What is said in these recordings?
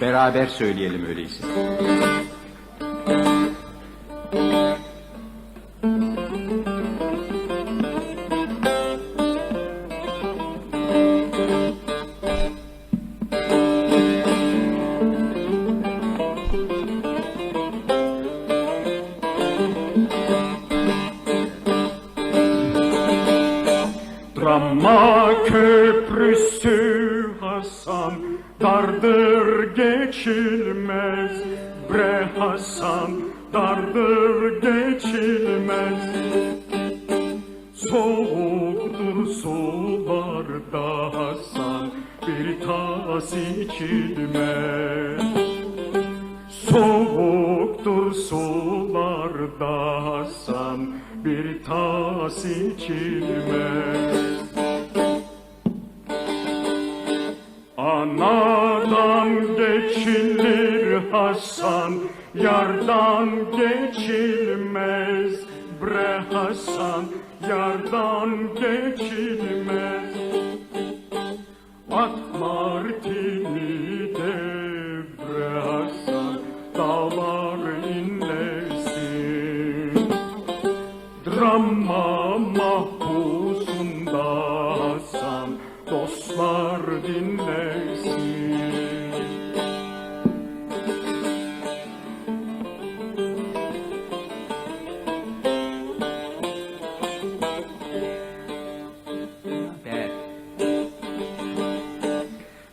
Beraber söyleyelim öyleyse. Drama köprüsü Hasan dardır geçilmez Bre Hasan dardır geçilmez. Soğuktur sularda Hasan bir tas içilmez. Soğuktur sularda Hasan bir tas içilmez Anadan geçilir Hasan, yardan geçilmez. Bre Hasan, yardan geçilmez. At martini de bre Hasan, dağlar inlesin. Drama dostlar dinlesin.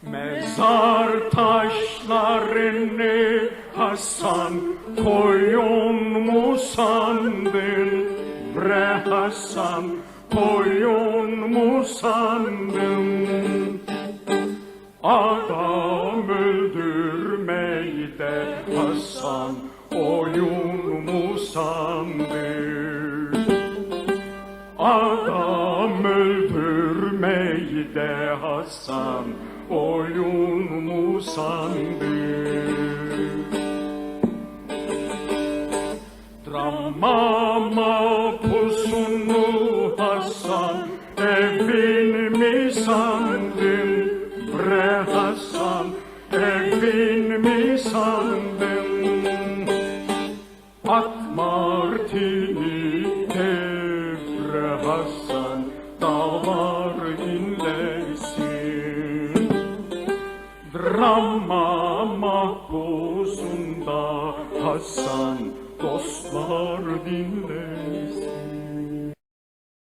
Mezar taşlarını Hasan koyun mu sandın? Bre Hasan koyun mu sandın? Adam öldürmeyi de Hasan oyun mu sandın? Adam öldürmeyi de Hasan oyun mu sandı? Drama evin mi sandın? Bre Hasan evin mi sandın? At martini devre Hasan dağlar inlesin Drama mahpusunda Hasan dostlar dinlesin